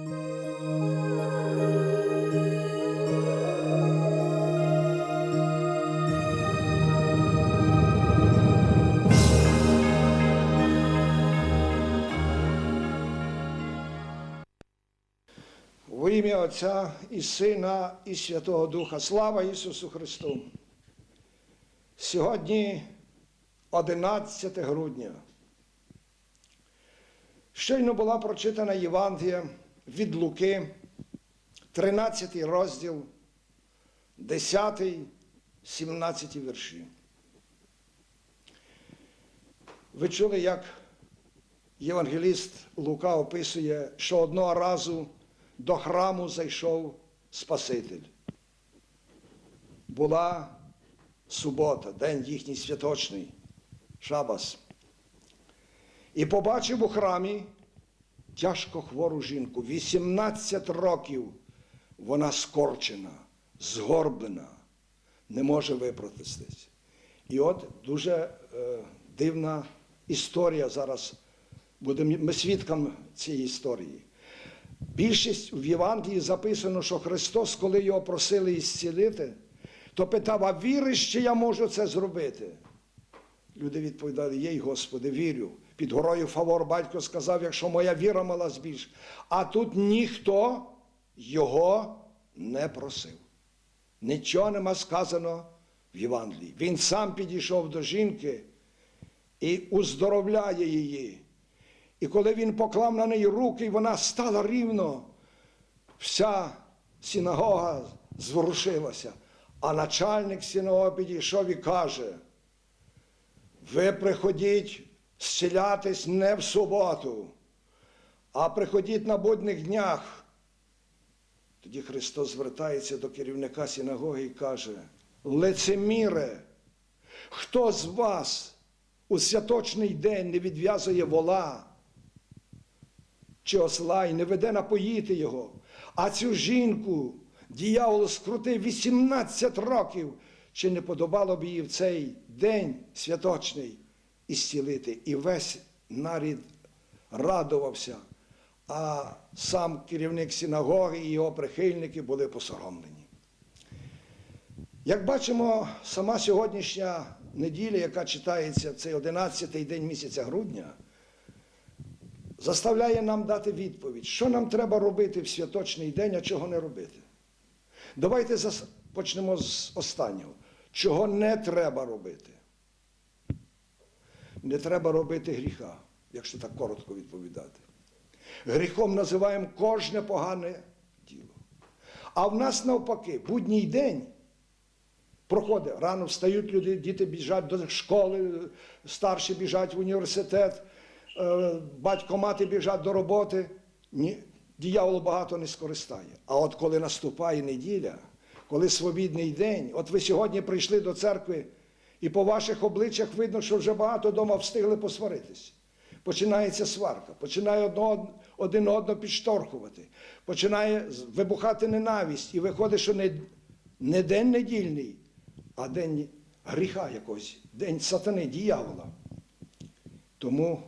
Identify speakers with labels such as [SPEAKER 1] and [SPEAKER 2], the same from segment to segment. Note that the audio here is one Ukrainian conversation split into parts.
[SPEAKER 1] Во ім'я Отця і Сина, і Святого Духа. Слава Ісусу Христу! Сьогодні 11 грудня. Щойно була прочитана Євангелія від Луки, 13 розділ, 10, 17 вірші. Ви чули, як євангеліст Лука описує, що одного разу до храму зайшов Спаситель. Була субота, день їхній святочний, шабас. І побачив у храмі тяжко хвору жінку. 18 років вона скорчена, згорблена, не може випротистись. І от дуже е, дивна історія зараз. Будемо ми свідками цієї історії. Більшість в Євангелії записано, що Христос, коли його просили ісцілити, то питав, а віриш, чи я можу це зробити? Люди відповідали, їй, Господи, вірю. Під горою Фавор батько сказав, якщо моя віра мала збільш. А тут ніхто його не просив. Нічого нема сказано в Євангелії. Він сам підійшов до жінки і уздоровляє її. І коли він поклав на неї руки, і вона стала рівно, вся синагога зворушилася. А начальник синагоги підійшов і каже, ви приходіть зцілятись не в суботу, а приходіть на будних днях. Тоді Христос звертається до керівника синагоги і каже, лицеміре, хто з вас у святочний день не відв'язує вола? чи осла і не веде напоїти його. А цю жінку діявол скрутив 18 років, чи не подобало б їй в цей день святочний ісцілити. І весь нарід радувався, а сам керівник синагоги і його прихильники були посоромлені. Як бачимо, сама сьогоднішня неділя, яка читається цей 11-й день місяця грудня, заставляє нам дати відповідь, що нам треба робити в святочний день, а чого не робити. Давайте почнемо з останнього. Чого не треба робити? Не треба робити гріха, якщо так коротко відповідати. Гріхом називаємо кожне погане діло. А в нас навпаки, будній день проходить. Рано встають люди, діти біжать до школи, старші біжать в університет, е, батько мати біжать до роботи. Ні, діявол багато не скористає. А от коли наступає неділя, коли свобідний день, от ви сьогодні прийшли до церкви, і по ваших обличчях видно, що вже багато вдома встигли посваритись. Починається сварка, починає одного, один одного підшторхувати, починає вибухати ненависть. І виходить, що не, не день недільний, а день гріха якогось, день сатани, діявола. Тому,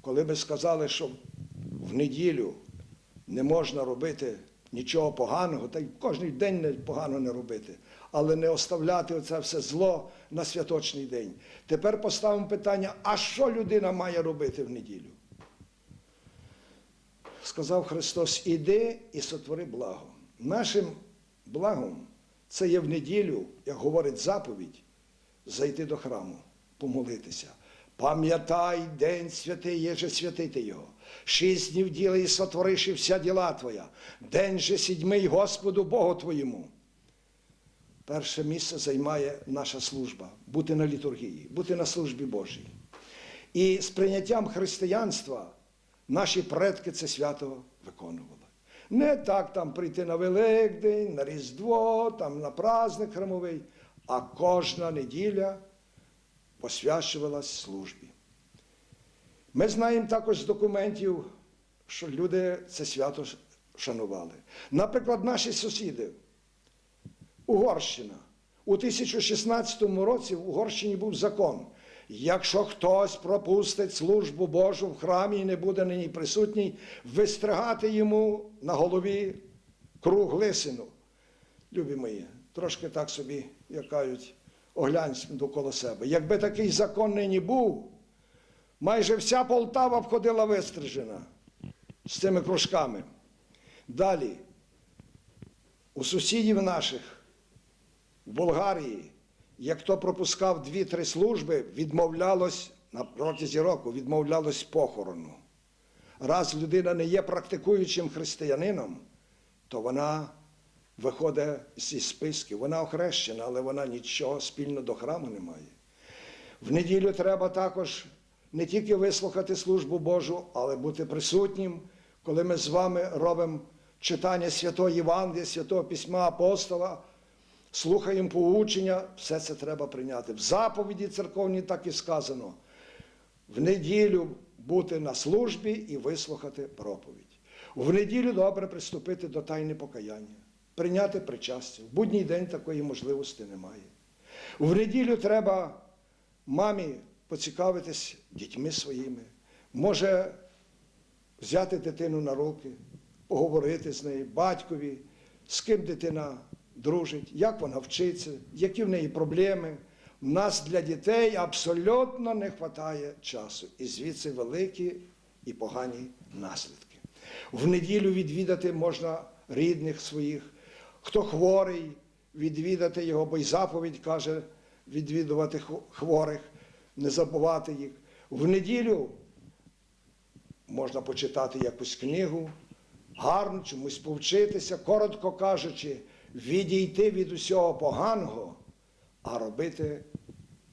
[SPEAKER 1] коли би сказали, що в неділю не можна робити нічого поганого, та й кожен день погано не робити, але не оставляти оце все зло на святочний день. Тепер поставимо питання: а що людина має робити в неділю? Сказав Христос: іди і сотвори благо. Нашим благом це є в неділю, як говорить заповідь, зайти до храму, помолитися. Пам'ятай день святий, єже святити його. Шість днів діли і сотвориш і вся діла твоя. День же сідьмий Господу Богу твоєму. Перше місце займає наша служба бути на літургії, бути на службі Божій. І з прийняттям християнства наші предки це свято виконували. Не так там прийти на Великдень, на Різдво, там на праздник храмовий, а кожна неділя посвячувалась службі. Ми знаємо також з документів, що люди це свято шанували. Наприклад, наші сусіди, Угорщина. У 1016 році в Угорщині був закон. Якщо хтось пропустить службу Божу в храмі і не буде нині присутній, вистригати йому на голові круг лисину. Любі мої, трошки так собі, як кажуть, оглянься довкола себе. Якби такий закон нині був, майже вся Полтава б ходила вистрижена з цими кружками. Далі, у сусідів наших в Болгарії, як хто пропускав дві-три служби, відмовлялось на протязі року, відмовлялось похорону. Раз людина не є практикуючим християнином, то вона виходить зі списків. Вона охрещена, але вона нічого спільно до храму не має. В неділю треба також не тільки вислухати службу Божу, але бути присутнім, коли ми з вами робимо читання Святого Євангелія, Святого Письма Апостола, слухаємо поучення, все це треба прийняти. В заповіді церковній так і сказано. В неділю бути на службі і вислухати проповідь. В неділю добре приступити до тайни покаяння, прийняти причастя. В будній день такої можливості немає. В неділю треба мамі поцікавитись дітьми своїми, може взяти дитину на руки, поговорити з нею, батькові, з ким дитина дружить, як вона вчиться, які в неї проблеми. У нас для дітей абсолютно не вистачає часу. І звідси великі і погані наслідки. В неділю відвідати можна рідних своїх, хто хворий, відвідати його, бо й заповідь каже відвідувати хворих, не забувати їх. В неділю можна почитати якусь книгу, гарно чомусь повчитися, коротко кажучи, відійти від усього поганого, а робити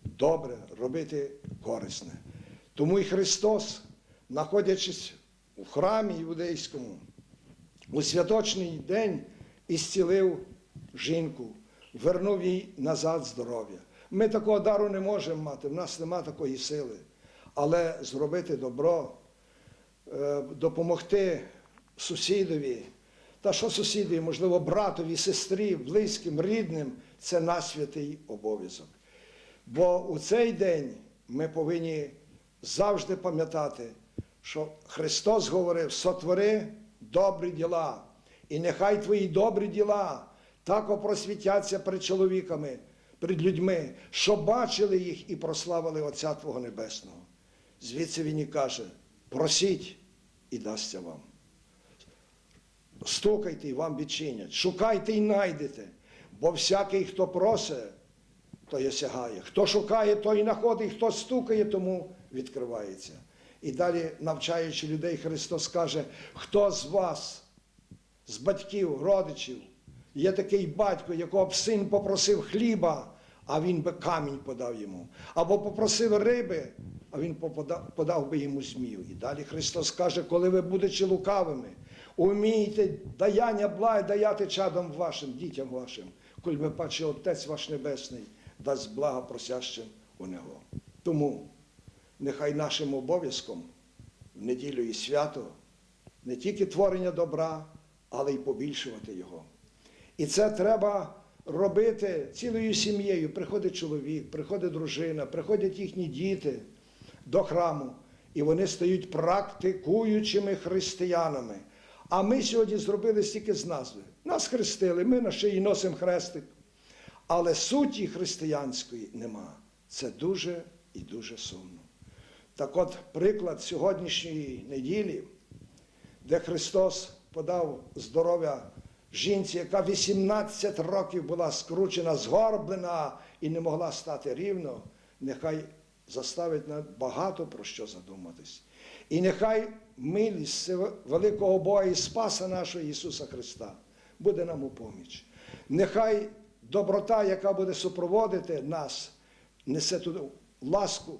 [SPEAKER 1] добре, робити корисне. Тому і Христос, знаходячись у храмі юдейському, у святочний день ісцілив жінку, вернув їй назад здоров'я. Ми такого дару не можемо мати, в нас нема такої сили. Але зробити добро, е, допомогти сусідові, та що сусідові, можливо, братові, сестрі, близьким, рідним, це наш святий обов'язок. Бо у цей день ми повинні завжди пам'ятати, що Христос говорив: сотвори добрі діла, і нехай твої добрі діла так опросвітяться перед чоловіками, перед людьми, що бачили їх і прославили Отця Твого Небесного. Звідси він і каже: просіть і дасться вам. Стукайте і вам відчинять, шукайте і найдете, бо всякий, хто просить, той і сягає. Хто шукає, той знаходить, хто стукає, тому відкривається. І далі, навчаючи людей, Христос каже, хто з вас, з батьків, родичів, є такий батько, якого б син попросив хліба, а він би камінь подав йому. Або попросив риби, а він подав би йому змію. І далі Христос каже, коли ви будете лукавими, умійте даяння благ даяти чадом вашим, дітям вашим, коли ви паче Отець ваш Небесний дасть блага просящим у нього. Тому нехай нашим обов'язком в неділю і свято не тільки творення добра, але й побільшувати його. І це треба робити цілою сім'єю. Приходить чоловік, приходить дружина, приходять їхні діти до храму, і вони стають практикуючими християнами. А ми сьогодні зробили стільки з назви. Нас хрестили, ми на шиї носимо хрестик. Але суті християнської нема. Це дуже і дуже сумно. Так от приклад сьогоднішньої неділі, де Христос подав здоров'я жінці, яка 18 років була скручена, згорблена і не могла стати рівно, нехай заставить нас багато про що задуматись. І нехай милість великого Бога і Спаса нашого Ісуса Христа буде нам у поміч. Нехай доброта, яка буде супроводити нас, несе ту ласку,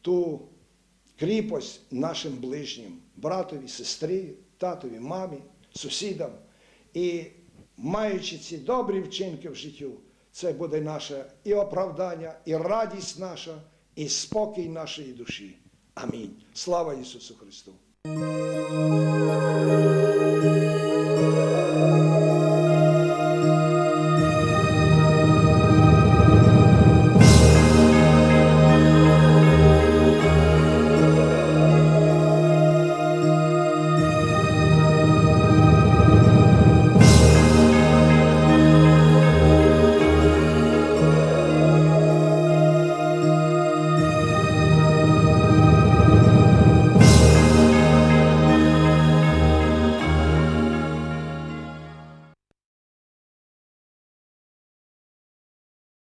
[SPEAKER 1] ту кріпость нашим ближнім, братові, сестрі, татові, мамі, сусідам. І маючи ці добрі вчинки в життю, це буде наше і оправдання, і радість наша, і спокій нашої душі. Амінь. Слава Ісусу Христу!